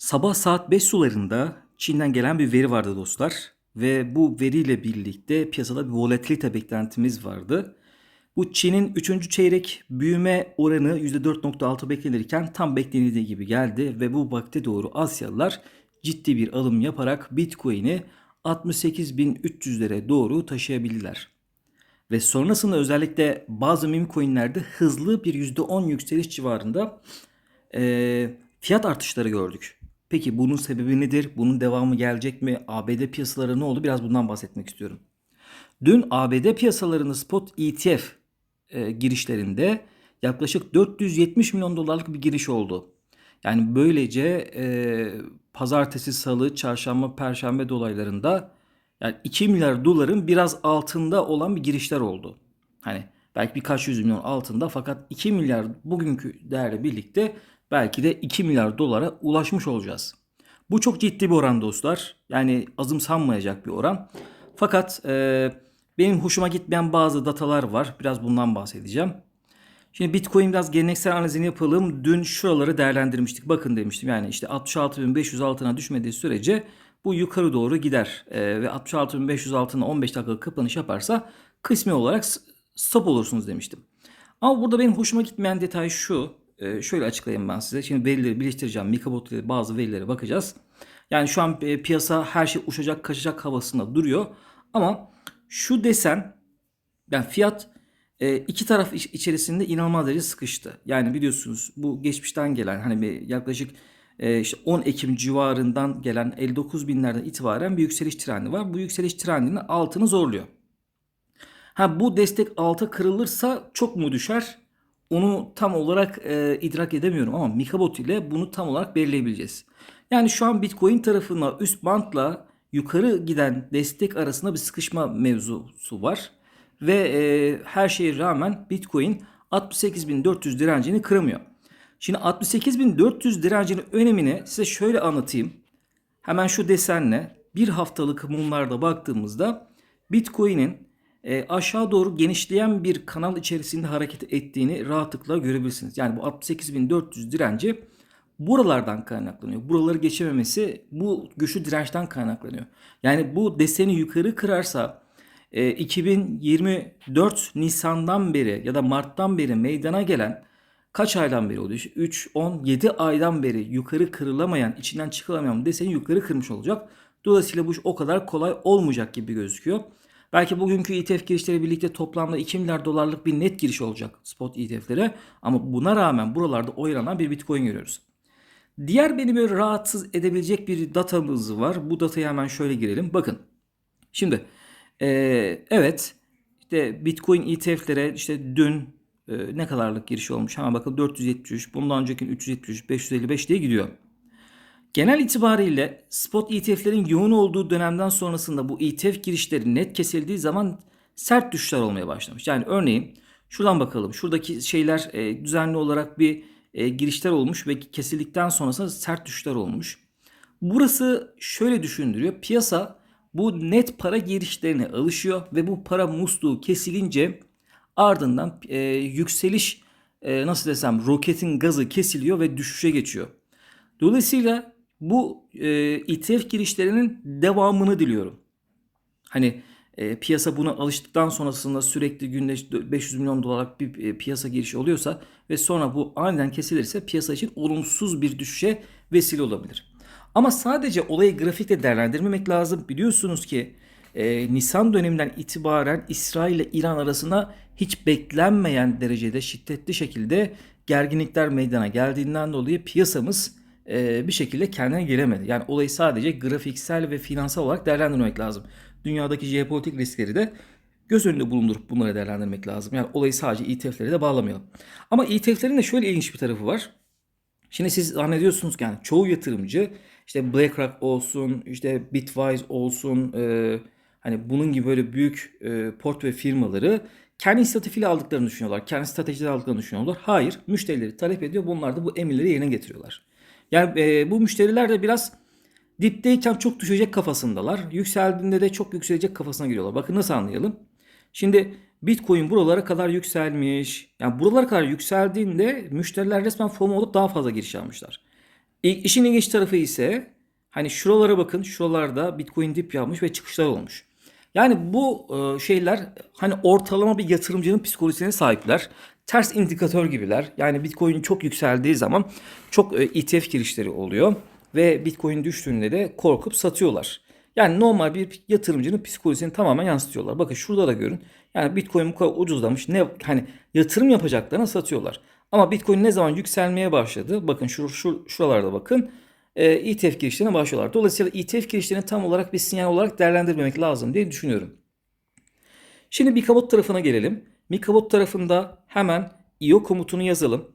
Sabah saat 5 sularında Çin'den gelen bir veri vardı dostlar. Ve bu veriyle birlikte piyasada bir volatilite beklentimiz vardı. Bu Çin'in 3. çeyrek büyüme oranı %4.6 beklenirken tam beklenildiği gibi geldi ve bu vakte doğru Asyalılar ciddi bir alım yaparak Bitcoin'i 68.300'lere doğru taşıyabildiler. Ve sonrasında özellikle bazı meme coinlerde hızlı bir %10 yükseliş civarında e, fiyat artışları gördük. Peki bunun sebebi nedir? Bunun devamı gelecek mi? ABD piyasaları ne oldu? Biraz bundan bahsetmek istiyorum. Dün ABD piyasalarının spot ETF e, girişlerinde yaklaşık 470 milyon dolarlık bir giriş oldu. Yani böylece e, pazartesi, salı, çarşamba, perşembe dolaylarında yani 2 milyar doların biraz altında olan bir girişler oldu. Hani belki birkaç yüz milyon altında fakat 2 milyar bugünkü değerle birlikte belki de 2 milyar dolara ulaşmış olacağız. Bu çok ciddi bir oran dostlar. Yani azımsanmayacak bir oran. Fakat e, benim hoşuma gitmeyen bazı datalar var. Biraz bundan bahsedeceğim. Şimdi Bitcoin biraz geleneksel analizini yapalım. Dün şuraları değerlendirmiştik. Bakın demiştim yani işte 66.500 altına düşmediği sürece bu yukarı doğru gider. E, ve 66.500 altına 15 dakikalık kapanış yaparsa kısmi olarak stop olursunuz demiştim. Ama burada benim hoşuma gitmeyen detay şu. E, şöyle açıklayayım ben size. Şimdi verileri birleştireceğim. Mikabot ile bazı verilere bakacağız. Yani şu an e, piyasa her şey uçacak kaçacak havasında duruyor. Ama şu desen yani fiyat e, iki taraf içerisinde inanılmaz derece sıkıştı. Yani biliyorsunuz bu geçmişten gelen hani yaklaşık e, işte 10 Ekim civarından gelen 59 binlerden itibaren bir yükseliş trendi var. Bu yükseliş trendinin altını zorluyor. Ha bu destek alta kırılırsa çok mu düşer? Onu tam olarak e, idrak edemiyorum ama Mikabot ile bunu tam olarak belirleyebileceğiz. Yani şu an Bitcoin tarafına üst bantla yukarı giden destek arasında bir sıkışma mevzusu var. Ve e, her şeye rağmen Bitcoin 68.400 direncini kıramıyor. Şimdi 68.400 direncinin önemini size şöyle anlatayım. Hemen şu desenle bir haftalık mumlarda baktığımızda Bitcoin'in e, aşağı doğru genişleyen bir kanal içerisinde hareket ettiğini rahatlıkla görebilirsiniz. Yani bu 68.400 direnci buralardan kaynaklanıyor. Buraları geçememesi bu güçlü dirençten kaynaklanıyor. Yani bu deseni yukarı kırarsa e, 2024 Nisan'dan beri ya da Mart'tan beri meydana gelen kaç aydan beri oluyor? 3, 10, 7 aydan beri yukarı kırılamayan, içinden çıkılamayan deseni yukarı kırmış olacak. Dolayısıyla bu iş o kadar kolay olmayacak gibi gözüküyor. Belki bugünkü ETF girişleri birlikte toplamda 2 milyar dolarlık bir net giriş olacak spot ETF'lere. Ama buna rağmen buralarda oylanan bir Bitcoin görüyoruz. Diğer beni böyle rahatsız edebilecek bir datamız var. Bu dataya hemen şöyle girelim. Bakın. Şimdi ee, evet işte Bitcoin ETF'lere işte dün e, ne kadarlık giriş olmuş? Hemen bakın 473, bundan önceki 373, 555 diye gidiyor. Genel itibariyle spot ETF'lerin yoğun olduğu dönemden sonrasında bu ETF girişleri net kesildiği zaman sert düşüşler olmaya başlamış. Yani örneğin şuradan bakalım. Şuradaki şeyler e, düzenli olarak bir e, girişler olmuş ve kesildikten sonrasında sert düşüşler olmuş. Burası şöyle düşündürüyor. Piyasa bu net para girişlerine alışıyor ve bu para musluğu kesilince ardından e, yükseliş e, nasıl desem roketin gazı kesiliyor ve düşüşe geçiyor. Dolayısıyla bu e, ETF girişlerinin devamını diliyorum. Hani e, piyasa buna alıştıktan sonrasında sürekli günde 500 milyon dolarlık bir e, piyasa girişi oluyorsa ve sonra bu aniden kesilirse piyasa için olumsuz bir düşüşe vesile olabilir. Ama sadece olayı grafikle değerlendirmemek lazım. Biliyorsunuz ki e, Nisan döneminden itibaren İsrail ile İran arasında hiç beklenmeyen derecede şiddetli şekilde gerginlikler meydana geldiğinden dolayı piyasamız bir şekilde kendine gelemedi. Yani olayı sadece grafiksel ve finansal olarak değerlendirmek lazım. Dünyadaki jeopolitik riskleri de göz önünde bulundurup bunları değerlendirmek lazım. Yani olayı sadece ETF'lere de bağlamayalım. Ama ETF'lerin de şöyle ilginç bir tarafı var. Şimdi siz zannediyorsunuz ki yani çoğu yatırımcı işte BlackRock olsun, işte Bitwise olsun, e, hani bunun gibi böyle büyük e, portföy firmaları kendi inisiyatifiyle aldıklarını düşünüyorlar. Kendi stratejileri aldıklarını düşünüyorlar. Hayır, müşterileri talep ediyor. Bunlar da bu emirleri yerine getiriyorlar. Yani e, bu müşteriler de biraz dipteyken çok düşecek kafasındalar. Yükseldiğinde de çok yükselecek kafasına giriyorlar. Bakın nasıl anlayalım. Şimdi Bitcoin buralara kadar yükselmiş. Yani buralara kadar yükseldiğinde müşteriler resmen FOMO olup daha fazla giriş almışlar. İ- İşin ilginç tarafı ise hani şuralara bakın. Şuralarda Bitcoin dip yapmış ve çıkışlar olmuş. Yani bu e, şeyler hani ortalama bir yatırımcının psikolojisine sahipler. Ters indikatör gibiler. Yani Bitcoin çok yükseldiği zaman çok e, ETF girişleri oluyor ve Bitcoin düştüğünde de korkup satıyorlar. Yani normal bir yatırımcının psikolojisini tamamen yansıtıyorlar. Bakın şurada da görün. Yani Bitcoin bu kadar ucuzlamış. Ne hani yatırım yapacaklarına satıyorlar. Ama Bitcoin ne zaman yükselmeye başladı? Bakın şu, şu şuralarda bakın. E, girişlerine başlıyorlar. Dolayısıyla ETF girişlerini tam olarak bir sinyal olarak değerlendirmemek lazım diye düşünüyorum. Şimdi Mikabot tarafına gelelim. Mikabot tarafında hemen IO komutunu yazalım.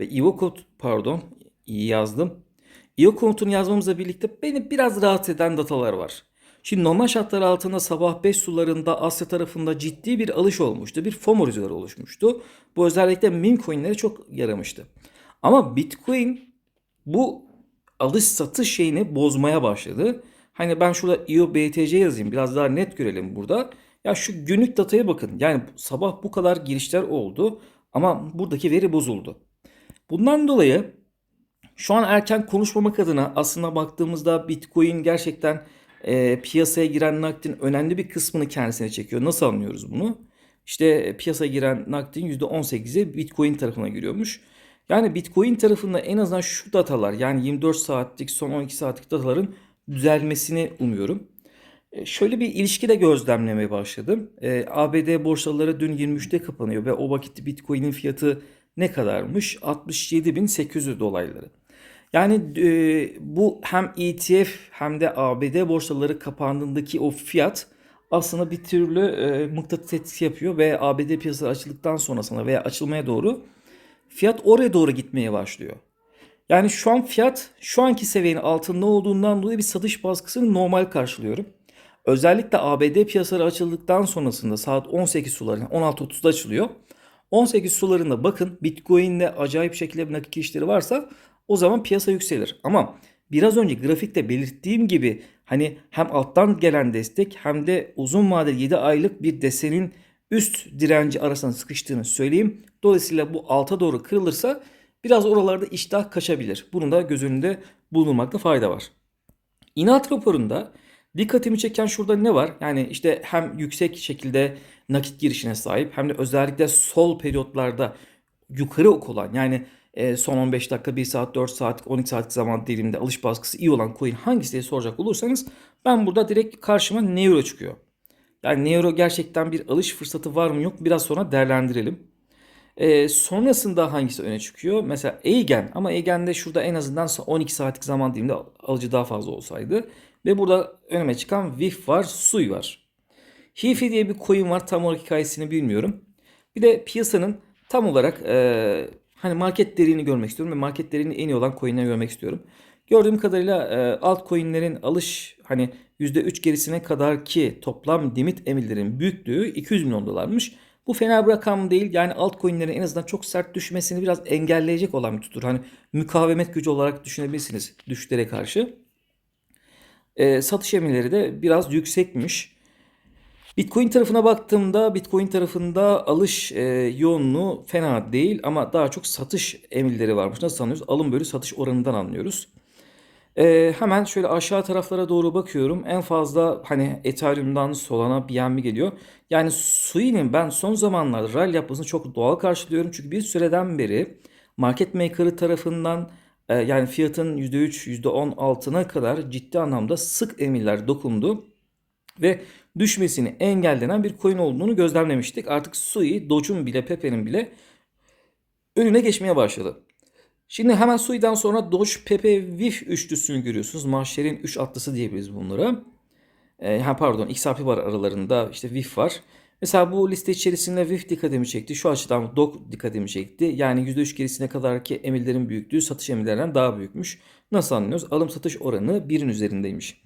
Ve IO komut pardon yazdım. IO komutunu yazmamızla birlikte beni biraz rahatsız eden datalar var. Şimdi normal şartlar altında sabah 5 sularında Asya tarafında ciddi bir alış olmuştu. Bir FOMO rüzgarı oluşmuştu. Bu özellikle meme coinlere çok yaramıştı. Ama Bitcoin bu alış satış şeyini bozmaya başladı. Hani ben şurada IO BTC yazayım biraz daha net görelim burada. Ya şu günlük dataya bakın. Yani sabah bu kadar girişler oldu ama buradaki veri bozuldu. Bundan dolayı şu an erken konuşmamak adına aslında baktığımızda Bitcoin gerçekten e, piyasaya giren nakdin önemli bir kısmını kendisine çekiyor. Nasıl anlıyoruz bunu? İşte e, piyasaya giren nakdin %18'i Bitcoin tarafına giriyormuş. Yani Bitcoin tarafında en azından şu datalar yani 24 saatlik son 12 saatlik dataların düzelmesini umuyorum. E, Şöyle bir ilişki de gözlemlemeye başladım. E, ABD borsaları dün 23'te kapanıyor ve o vakit Bitcoin'in fiyatı ne kadarmış? 67.800 dolayları. Yani e, bu hem ETF hem de ABD borsaları kapandığındaki o fiyat aslında bir türlü e, mıknatıs etkisi yapıyor ve ABD piyasaları açıldıktan sonrasına veya açılmaya doğru fiyat oraya doğru gitmeye başlıyor. Yani şu an fiyat şu anki seviyenin altında olduğundan dolayı bir satış baskısını normal karşılıyorum. Özellikle ABD piyasaları açıldıktan sonrasında saat 18 sularında 16.30'da açılıyor. 18 sularında bakın Bitcoin'de acayip şekilde bir nakit işleri varsa o zaman piyasa yükselir. Ama biraz önce grafikte belirttiğim gibi hani hem alttan gelen destek hem de uzun vadeli 7 aylık bir desenin üst direnci arasında sıkıştığını söyleyeyim. Dolayısıyla bu alta doğru kırılırsa biraz oralarda iştah kaçabilir. Bunun da göz önünde bulundurmakta fayda var. İnat raporunda dikkatimi çeken şurada ne var? Yani işte hem yüksek şekilde nakit girişine sahip hem de özellikle sol periyotlarda yukarı ok olan yani e, son 15 dakika, 1 saat, 4 saat, 12 saatlik zaman diliminde alış baskısı iyi olan coin hangisi diye soracak olursanız ben burada direkt karşıma Neuro çıkıyor. Yani Neuro gerçekten bir alış fırsatı var mı yok biraz sonra değerlendirelim. E, sonrasında hangisi öne çıkıyor? Mesela Eigen ama Eigen'de şurada en azından 12 saatlik zaman diliminde alıcı daha fazla olsaydı. Ve burada önüme çıkan VIF var, Sui var. Hifi diye bir coin var tam olarak hikayesini bilmiyorum. Bir de piyasanın tam olarak e, hani market derinliğini görmek istiyorum ve market derinliği en iyi olan coinleri görmek istiyorum. Gördüğüm kadarıyla e, altcoin'lerin alış hani %3 gerisine kadar ki toplam limit emirlerin büyüklüğü 200 milyon dolarmış. Bu fena bir rakam değil. Yani altcoin'lerin en azından çok sert düşmesini biraz engelleyecek olan bir tutur. Hani mukavemet gücü olarak düşünebilirsiniz düşüşlere karşı. E, satış emirleri de biraz yüksekmiş. Bitcoin tarafına baktığımda Bitcoin tarafında alış e, yoğunluğu fena değil ama daha çok satış emirleri varmış. Nasıl anlıyoruz? Alım bölü satış oranından anlıyoruz. E, hemen şöyle aşağı taraflara doğru bakıyorum. En fazla hani Ethereum'dan Solana, BNB geliyor. Yani Sui'nin ben son zamanlarda rally yapmasını çok doğal karşılıyorum. Çünkü bir süreden beri market maker'ı tarafından e, yani fiyatın %3, %10 altına kadar ciddi anlamda sık emirler dokundu ve düşmesini engellenen bir coin olduğunu gözlemlemiştik. Artık Sui, Doge'un bile, Pepe'nin bile önüne geçmeye başladı. Şimdi hemen Sui'den sonra Doge, Pepe, VIF üçlüsünü görüyorsunuz. Mahşer'in üç atlısı diyebiliriz bunlara. E, pardon XRP var aralarında işte VIF var. Mesela bu liste içerisinde VIF dikkatimi çekti. Şu açıdan DOG dikkatimi çekti. Yani %3 gerisine kadar ki emirlerin büyüklüğü satış emirlerinden daha büyükmüş. Nasıl anlıyoruz? Alım satış oranı 1'in üzerindeymiş.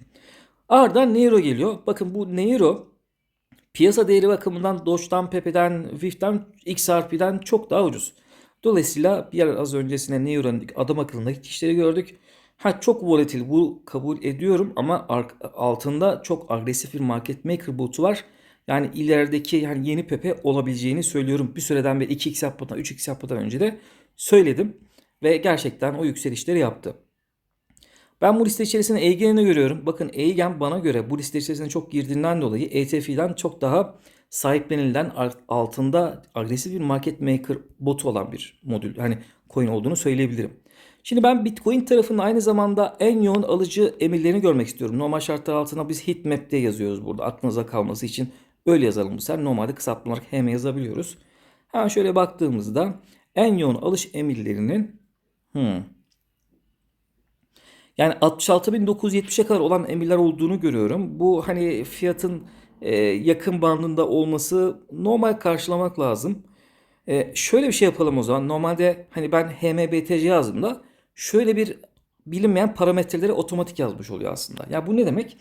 Ardından Neuro geliyor. Bakın bu Neuro piyasa değeri bakımından Doge'dan, Pepe'den, VIF'ten, XRP'den çok daha ucuz. Dolayısıyla bir az öncesine Neuro'nun adam akıllındaki işleri gördük. Ha çok volatil bu kabul ediyorum ama altında çok agresif bir market maker boot'u var. Yani ilerideki yani yeni Pepe olabileceğini söylüyorum. Bir süreden beri 2x yapmadan 3x yapmadan önce de söyledim. Ve gerçekten o yükselişleri yaptı. Ben bu liste içerisinde Eigen'i görüyorum. Bakın Eigen bana göre bu liste içerisinde çok girdiğinden dolayı ETF'den çok daha sahiplenilen altında agresif bir market maker botu olan bir modül hani coin olduğunu söyleyebilirim. Şimdi ben Bitcoin tarafında aynı zamanda en yoğun alıcı emirlerini görmek istiyorum. Normal şartlar altında biz heatmap diye yazıyoruz burada aklınıza kalması için. Öyle yazalım bu sefer. Normalde kısaltma olarak hem yazabiliyoruz. Hemen şöyle baktığımızda en yoğun alış emirlerinin hmm, yani 66.970'e kadar olan emirler olduğunu görüyorum. Bu hani fiyatın e, yakın bandında olması normal karşılamak lazım. E, şöyle bir şey yapalım o zaman. Normalde hani ben HMBTC yazdığımda şöyle bir bilinmeyen parametreleri otomatik yazmış oluyor aslında. Ya bu ne demek?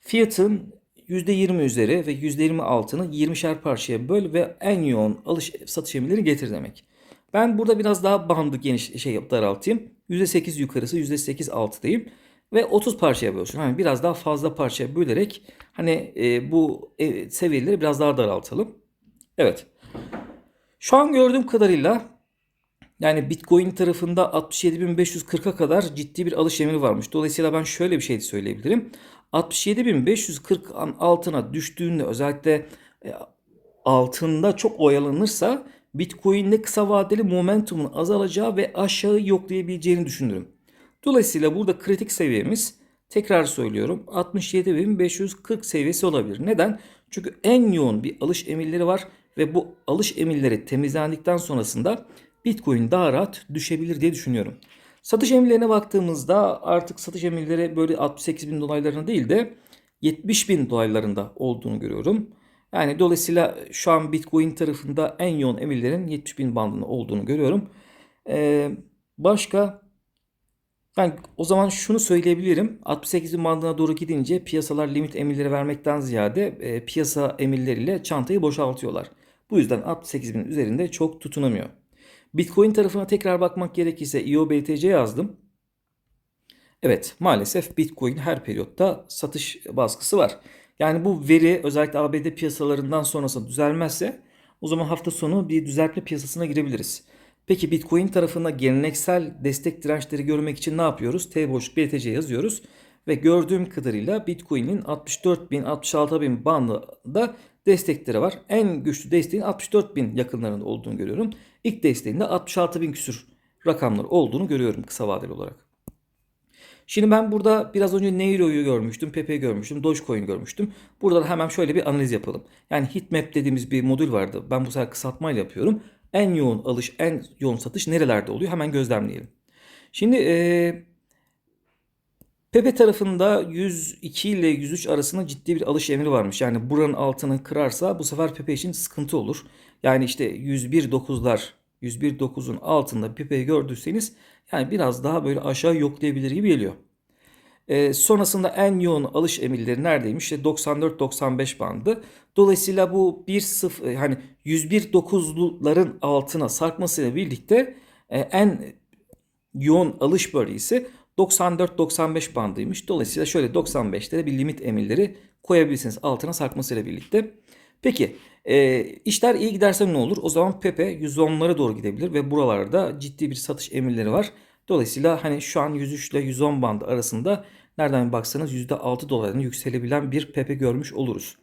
Fiyatın %20 üzeri ve %20 altını 20'şer parçaya böl ve en yoğun alış satış emirleri getir demek. Ben burada biraz daha bandı geniş şey daraltayım. %8 yukarısı %8 altıdayım ve 30 parçaya bölsün. Hani biraz daha fazla parçaya bölerek hani e, bu e, seviyeleri biraz daha daraltalım. Evet. Şu an gördüğüm kadarıyla yani Bitcoin tarafında 67.540'a kadar ciddi bir alış emri varmış. Dolayısıyla ben şöyle bir şey söyleyebilirim. 67.540 altına düştüğünde özellikle e, altında çok oyalanırsa Bitcoin'de kısa vadeli momentumun azalacağı ve aşağı yoklayabileceğini düşünürüm. Dolayısıyla burada kritik seviyemiz tekrar söylüyorum 67.540 seviyesi olabilir. Neden? Çünkü en yoğun bir alış emirleri var ve bu alış emirleri temizlendikten sonrasında Bitcoin daha rahat düşebilir diye düşünüyorum. Satış emirlerine baktığımızda artık satış emirleri böyle 68 bin dolaylarında değil de 70 bin dolaylarında olduğunu görüyorum. Yani dolayısıyla şu an Bitcoin tarafında en yoğun emirlerin 70 bin bandında olduğunu görüyorum. Ee, başka ben o zaman şunu söyleyebilirim. 68 bin bandına doğru gidince piyasalar limit emirleri vermekten ziyade e, piyasa emirleriyle çantayı boşaltıyorlar. Bu yüzden 68 bin üzerinde çok tutunamıyor. Bitcoin tarafına tekrar bakmak gerekirse IOBTC yazdım. Evet maalesef Bitcoin her periyotta satış baskısı var. Yani bu veri özellikle ABD piyasalarından sonrası düzelmezse o zaman hafta sonu bir düzeltme piyasasına girebiliriz. Peki Bitcoin tarafında geleneksel destek dirençleri görmek için ne yapıyoruz? T boşluk BTC yazıyoruz ve gördüğüm kadarıyla Bitcoin'in 64.000 66.000 bandında destekleri var. En güçlü desteğin 64.000 yakınlarında olduğunu görüyorum. İlk desteğinde 66.000 küsür rakamlar olduğunu görüyorum kısa vadeli olarak. Şimdi ben burada biraz önce Neuro'yu görmüştüm, Pepe görmüştüm, Dogecoin görmüştüm. Burada da hemen şöyle bir analiz yapalım. Yani Heatmap dediğimiz bir modül vardı. Ben bu sefer kısaltmayla yapıyorum. En yoğun alış, en yoğun satış nerelerde oluyor? Hemen gözlemleyelim. Şimdi e, Pepe tarafında 102 ile 103 arasında ciddi bir alış emri varmış. Yani buranın altını kırarsa bu sefer Pepe için sıkıntı olur. Yani işte 101.9'lar 101.9'un altında Pepe'yi gördüyseniz yani biraz daha böyle aşağı yoklayabilir gibi geliyor. E, sonrasında en yoğun alış emirleri neredeymiş? İşte 94-95 bandı. Dolayısıyla bu 1 e, hani 101.9'ların altına sarkmasıyla birlikte e, en yoğun alış bölgesi 94-95 bandıymış. Dolayısıyla şöyle 95'te bir limit emirleri koyabilirsiniz altına sarkmasıyla birlikte. Peki e, işler iyi giderse ne olur? O zaman Pepe 110'lara doğru gidebilir ve buralarda ciddi bir satış emirleri var. Dolayısıyla hani şu an 103 ile 110 bandı arasında nereden baksanız %6 dolarını yükselebilen bir Pepe görmüş oluruz.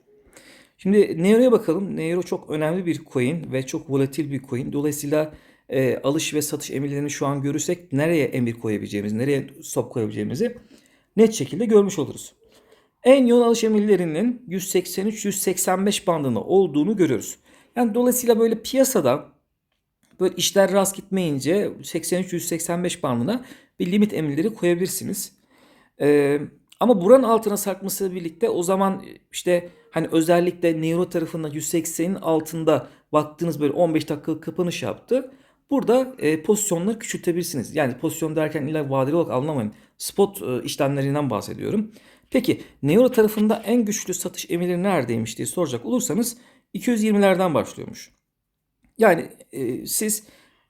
Şimdi Neuro'ya bakalım. Neuro çok önemli bir coin ve çok volatil bir coin. Dolayısıyla e, alış ve satış emirlerini şu an görürsek nereye emir koyabileceğimizi, nereye stop koyabileceğimizi net şekilde görmüş oluruz. En yoğun alış emirlerinin 183-185 bandında olduğunu görüyoruz. Yani dolayısıyla böyle piyasada böyle işler rast gitmeyince 83-185 bandına bir limit emirleri koyabilirsiniz. Ee, ama buranın altına sarkması birlikte o zaman işte hani özellikle Neuro tarafında 180'in altında baktığınız böyle 15 dakikalık kapanış yaptı. Burada e, pozisyonları küçültebilirsiniz. Yani pozisyon derken illa vadeli olarak anlamayın. Spot e, işlemlerinden bahsediyorum. Peki Neuro tarafında en güçlü satış emirleri neredeymiş diye soracak olursanız 220'lerden başlıyormuş. Yani e, siz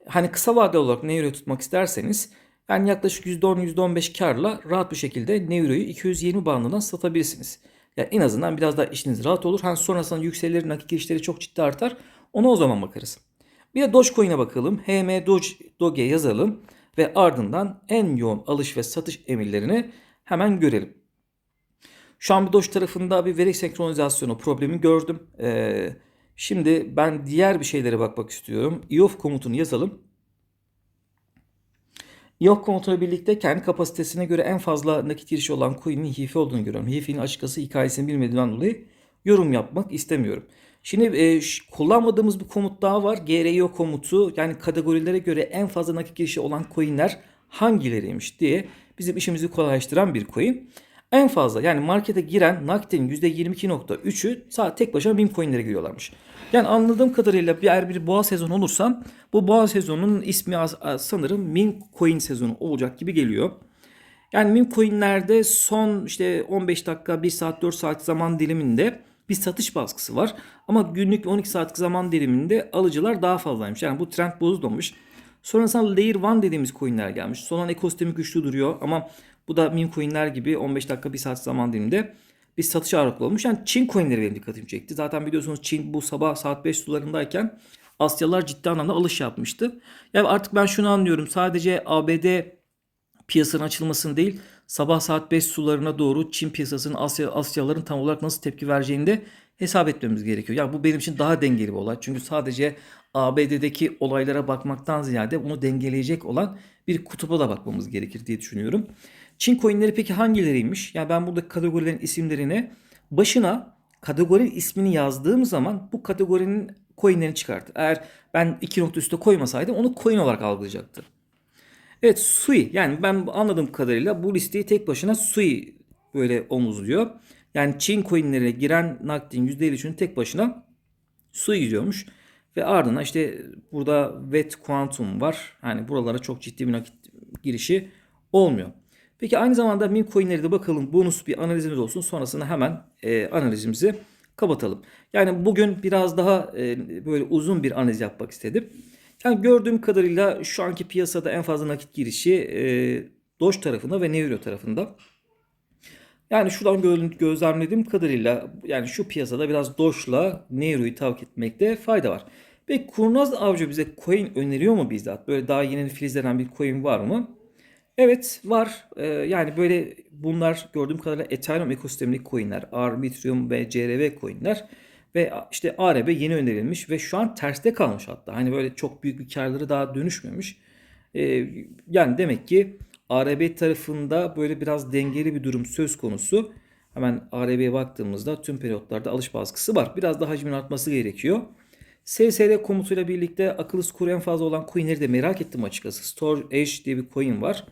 hani kısa vadeli olarak Neuro'yu tutmak isterseniz yani yaklaşık %10-%15 karla rahat bir şekilde Neuro'yu 220 bandından satabilirsiniz. Yani en azından biraz daha işiniz rahat olur. Hani sonrasında yükselir, nakit girişleri çok ciddi artar. Ona o zaman bakarız. Bir de Dogecoin'e bakalım. HM Doge, Doge yazalım. ve ardından en yoğun alış ve satış emirlerini hemen görelim. Şu an bir Doge tarafında bir veri senkronizasyonu problemi gördüm. Ee, şimdi ben diğer bir şeylere bakmak istiyorum. IOF komutunu yazalım. IOF komutuyla birlikte kendi kapasitesine göre en fazla nakit girişi olan coin'in HIFI olduğunu görüyorum. HIFI'nin açıkçası hikayesini bilmediğimden dolayı yorum yapmak istemiyorum. Şimdi e, kullanmadığımız bir komut daha var. GRIO komutu yani kategorilere göre en fazla nakit girişi olan coin'ler hangileriymiş diye bizim işimizi kolaylaştıran bir coin. En fazla yani markete giren nakitin %22.3'ü sadece tek başına meme coin'lere giriyorlarmış. Yani anladığım kadarıyla bir eğer bir boğa sezonu olursa bu boğa sezonunun ismi sanırım meme coin sezonu olacak gibi geliyor. Yani meme coin'lerde son işte 15 dakika, 1 saat, 4 saat zaman diliminde bir satış baskısı var. Ama günlük 12 saatlik zaman diliminde alıcılar daha fazlaymış. Yani bu trend bozulmamış. Sonrasında Layer 1 dediğimiz coin'ler gelmiş. Solan ekosistemi güçlü duruyor ama bu da meme coin'ler gibi 15 dakika 1 saat zaman diliminde bir satış ağırlıklı olmuş. Yani Çin coin'leri benim dikkatimi çekti. Zaten biliyorsunuz Çin bu sabah saat 5 sularındayken Asyalılar ciddi anlamda alış yapmıştı. Yani artık ben şunu anlıyorum. Sadece ABD piyasanın açılmasını değil sabah saat 5 sularına doğru Çin piyasasının Asya, Asyalıların tam olarak nasıl tepki vereceğini de hesap etmemiz gerekiyor. Yani bu benim için daha dengeli bir olay. Çünkü sadece ABD'deki olaylara bakmaktan ziyade bunu dengeleyecek olan bir kutuba da bakmamız gerekir diye düşünüyorum. Çin coinleri peki hangileriymiş? Yani ben burada kategorilerin isimlerini başına kategorinin ismini yazdığım zaman bu kategorinin coinlerini çıkartır. Eğer ben iki nokta üstte koymasaydım onu coin olarak algılayacaktı. Evet Sui yani ben anladığım kadarıyla bu listeyi tek başına Sui böyle omuzluyor. Yani Çin coinlere giren nakdin %53'ünü tek başına Sui giriyormuş. Ve ardından işte burada VET Quantum var. Yani buralara çok ciddi bir nakit girişi olmuyor. Peki aynı zamanda meme coinleri de bakalım bonus bir analizimiz olsun. Sonrasında hemen e, analizimizi kapatalım. Yani bugün biraz daha e, böyle uzun bir analiz yapmak istedim. Yani gördüğüm kadarıyla şu anki piyasada en fazla nakit girişi e, Doge tarafında ve Neuro tarafında. Yani şuradan gö- gözlemlediğim kadarıyla yani şu piyasada biraz Doge'la Neuro'yu takip etmekte fayda var. Peki kurnaz avcı bize coin öneriyor mu bizzat? Böyle daha yeni filizlenen bir coin var mı? Evet var. Ee, yani böyle bunlar gördüğüm kadarıyla Ethereum ekosistemindeki coinler. Arbitrum ve CRV coinler. Ve işte ARB yeni önerilmiş ve şu an terste kalmış hatta. Hani böyle çok büyük bir karları daha dönüşmemiş. Ee, yani demek ki ARB tarafında böyle biraz dengeli bir durum söz konusu. Hemen ARB'ye baktığımızda tüm periyotlarda alış baskısı var. Biraz da hacmin artması gerekiyor. SSD komutuyla birlikte akıllı skor en fazla olan coinleri de merak ettim açıkçası. Storage diye bir coin var.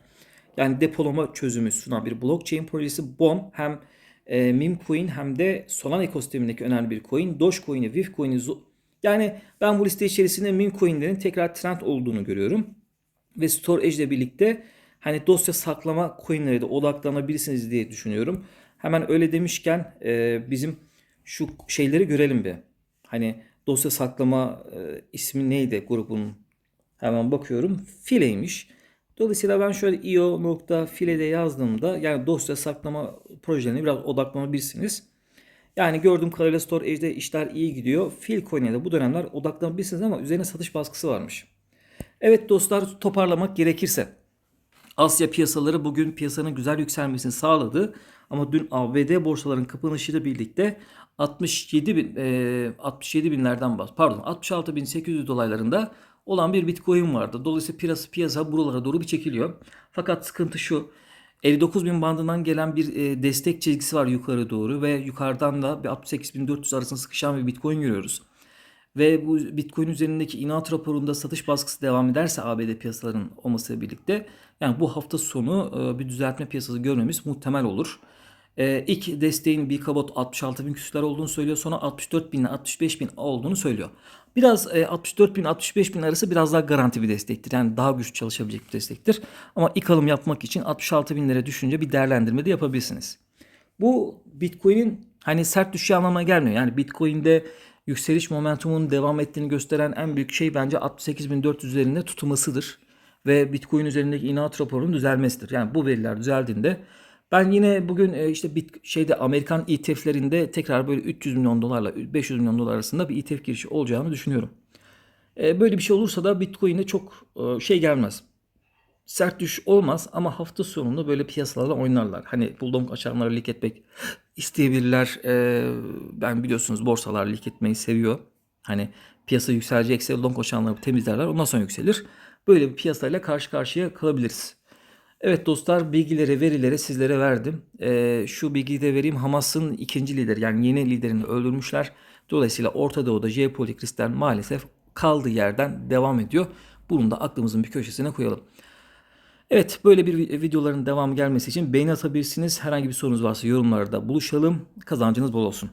Yani depolama çözümü sunan bir blockchain projesi BOM hem e, meme coin hem de Solana ekosistemindeki önemli bir coin. Dogecoin'i, Vivcoin'i yani ben bu liste içerisinde meme coinlerin tekrar trend olduğunu görüyorum. Ve Storage ile birlikte hani dosya saklama coinlere de odaklanabilirsiniz diye düşünüyorum. Hemen öyle demişken e, bizim şu şeyleri görelim bir. Hani dosya saklama e, ismi neydi grubun? Hemen bakıyorum. File'ymiş. Dolayısıyla ben şöyle io.file'de yazdığımda yani dosya saklama projelerine biraz odaklanabilirsiniz. Yani gördüğüm kadarıyla Storage'de işler iyi gidiyor. Filecoin'e de bu dönemler odaklanabilirsiniz ama üzerine satış baskısı varmış. Evet dostlar toparlamak gerekirse Asya piyasaları bugün piyasanın güzel yükselmesini sağladı. Ama dün ABD borsaların kapanışıyla birlikte 67 bin, e, 67 binlerden pardon 66 bin 800 dolaylarında olan bir Bitcoin vardı. Dolayısıyla piyasa, piyasa buralara doğru bir çekiliyor. Fakat sıkıntı şu. 59 bin bandından gelen bir e, destek çizgisi var yukarı doğru ve yukarıdan da bir 68.400 arasında sıkışan bir Bitcoin görüyoruz. Ve bu Bitcoin üzerindeki inat raporunda satış baskısı devam ederse ABD piyasaların olmasıyla birlikte yani bu hafta sonu e, bir düzeltme piyasası görmemiz muhtemel olur. E, ilk desteğin bir kabot 66 bin küsürler olduğunu söylüyor. Sonra 64 bin ile 65 bin olduğunu söylüyor. Biraz e, 64 bin 65 bin arası biraz daha garanti bir destektir. Yani daha güçlü çalışabilecek bir destektir. Ama ilk alım yapmak için 66 binlere düşünce bir değerlendirme de yapabilirsiniz. Bu Bitcoin'in hani sert düşüşü anlamına gelmiyor. Yani Bitcoin'de yükseliş momentumunun devam ettiğini gösteren en büyük şey bence 68.400 üzerinde tutulmasıdır. Ve Bitcoin üzerindeki inat raporunun düzelmesidir. Yani bu veriler düzeldiğinde ben yine bugün e, işte bit şeyde Amerikan ETF'lerinde tekrar böyle 300 milyon dolarla 500 milyon dolar arasında bir ETF girişi olacağını düşünüyorum. E, böyle bir şey olursa da Bitcoin'e çok e, şey gelmez. sert düş olmaz ama hafta sonunda böyle piyasalarla oynarlar. Hani bulldog açanları lik etmek isteyebilirler. Ben biliyorsunuz borsalar lik etmeyi seviyor. Hani piyasa yükselecekse long açanları temizlerler ondan sonra yükselir. Böyle bir piyasayla karşı karşıya kalabiliriz. Evet dostlar bilgileri verileri sizlere verdim. Ee, şu bilgiyi de vereyim. Hamas'ın ikinci lideri yani yeni liderini öldürmüşler. Dolayısıyla Orta Doğu'da jeopolitik riskler maalesef kaldığı yerden devam ediyor. Bunu da aklımızın bir köşesine koyalım. Evet böyle bir vi- videoların devamı gelmesi için beğeni atabilirsiniz. Herhangi bir sorunuz varsa yorumlarda buluşalım. Kazancınız bol olsun.